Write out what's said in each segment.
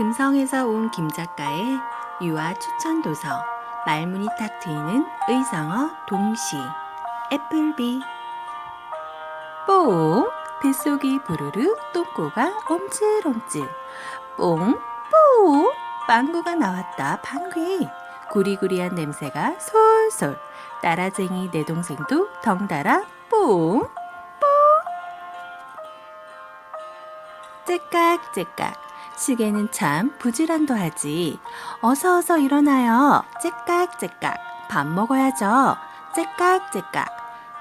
금성에서 온 김 작가의 유아 추천 도서 말문이 탁 트이는 의성어 동시 애플비. 뽕! 뱃속이 부르르 똥꼬가 엄찔엄찔 뽕뽕! 빵구가 나왔다 방귀. 구리구리한 냄새가 솔솔. 따라쟁이 내 동생도 덩달아 뽕! 째깍째깍 시계는 참 부지런도 하지. 어서 어서 일어나요. 째깍째깍. 밥 먹어야죠. 째깍째깍.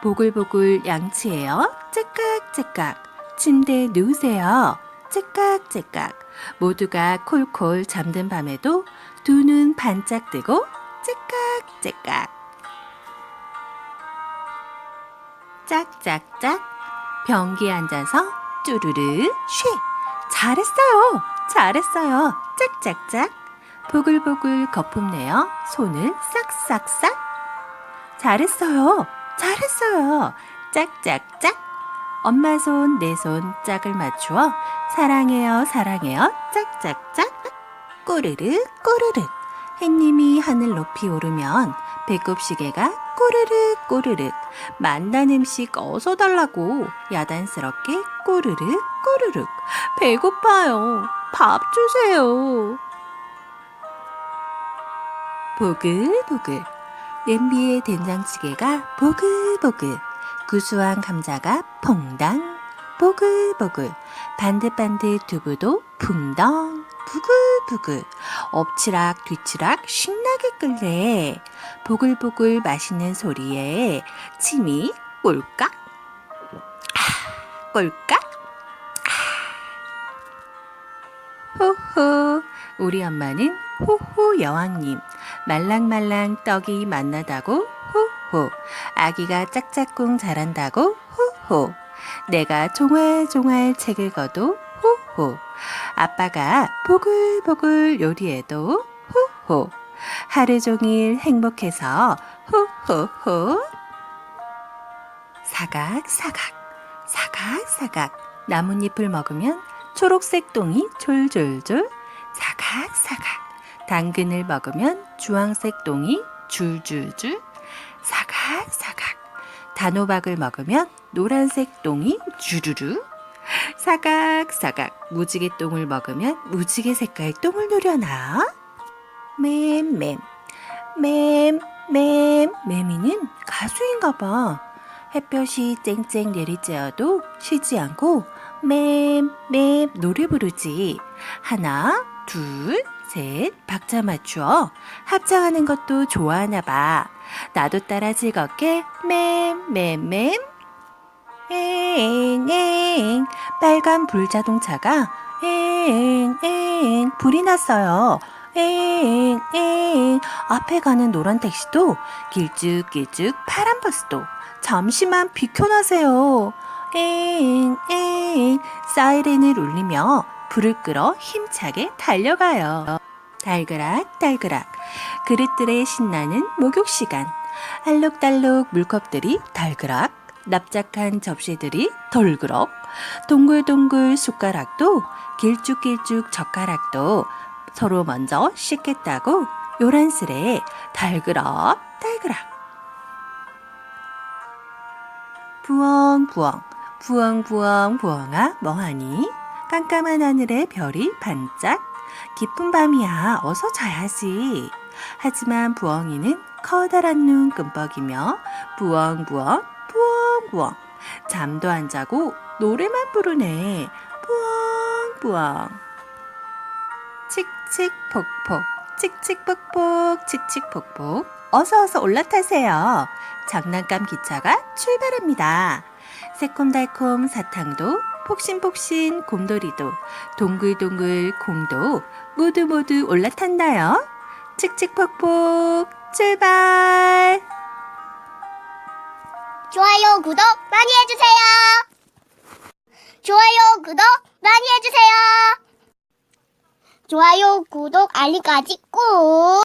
보글보글 양치해요. 째깍째깍. 침대에 누우세요. 째깍째깍. 모두가 콜콜 잠든 밤에도 두 눈 반짝 뜨고 째깍째깍. 짝짝짝. 변기에 앉아서 쭈르르 쉬 잘했어요 잘했어요. 짝짝짝. 보글보글 거품 내어 손을 싹싹싹. 잘했어요. 잘했어요. 짝짝짝. 엄마 손 내 손 짝을 맞추어 사랑해요 사랑해요. 짝짝짝. 꼬르르 꼬르르. 햇님이 하늘 높이 오르면 배꼽 시계가 꼬르르 꼬르르. 만난 음식 어서 달라고 야단스럽게 꼬르르 꼬르륵 배고파요 밥 주세요. 보글보글. 냄비에 된장찌개가 보글보글. 구수한 감자가 퐁당. 보글보글. 반듯반듯 두부도 붕덩. 부글부글. 엎치락 뒤치락 신나게 끓네. 보글보글 맛있는 소리에 침이 꼴깍. 아, 꼴깍 호호. 우리 엄마는 호호 여왕님. 말랑말랑 떡이 맛나다고 호호. 아기가 짝짝꿍 잘한다고 호호. 내가 종알종알 책 읽어도 호호. 아빠가 보글보글 요리해도 호호. 하루 종일 행복해서 호호호. 사각사각 사각사각. 나뭇잎을 먹으면 초록색 똥이 졸졸졸 사각사각 당근을 먹으면 주황색 똥이 줄줄줄 사각사각 단호박을 먹으면 노란색 똥이 주르르 사각사각 무지개 똥을 먹으면 무지개 색깔 똥을 누려나 맴맴. 맴, 맴, 매미는 가수인가 봐. 햇볕이 쨍쨍 내리쬐어도 쉬지 않고 맴, 맴 노래 부르지. 하나, 둘, 셋 박자 맞추어 합장하는 것도 좋아하나 봐. 나도 따라 즐겁게 맴, 맴, 맴. 엥, 엥. 빨간 불자동차가 엥, 엥. 불이 났어요. 엥, 엥. 앞에 가는 노란 택시도 길쭉길쭉 파란 버스도 잠시만 비켜나세요. 엥, 엥. 사이렌을 울리며 불을 끌어 힘차게 달려가요. 달그락, 달그락. 그릇들에 신나는 목욕 시간. 알록달록 물컵들이 달그락. 납작한 접시들이 덜그럭. 동글동글 숟가락도 길쭉길쭉 젓가락도 서로 먼저 씻겠다고 요란스레 달그락 달그락 부엉부엉 부엉부엉 부엉아 뭐하니? 깜깜한 하늘에 별이 반짝. 깊은 밤이야. 어서 자야지. 하지만 부엉이는 커다란 눈 끔뻑이며 부엉부엉 부엉부엉. 잠도 안 자고 노래만 부르네. 부엉부엉. 칙칙폭폭 칙칙폭폭 칙칙폭폭. 어서 어서 올라타세요. 장난감 기차가 출발합니다. 새콤달콤 사탕도 폭신폭신 곰돌이도 동글동글 곰도 모두 모두 올라탄다요. 칙칙폭폭 출발! 좋아요, 구독 많이 해주세요. 좋아요, 구독 많이 해주세요. 좋아요, 구독, 알림까지 꾹.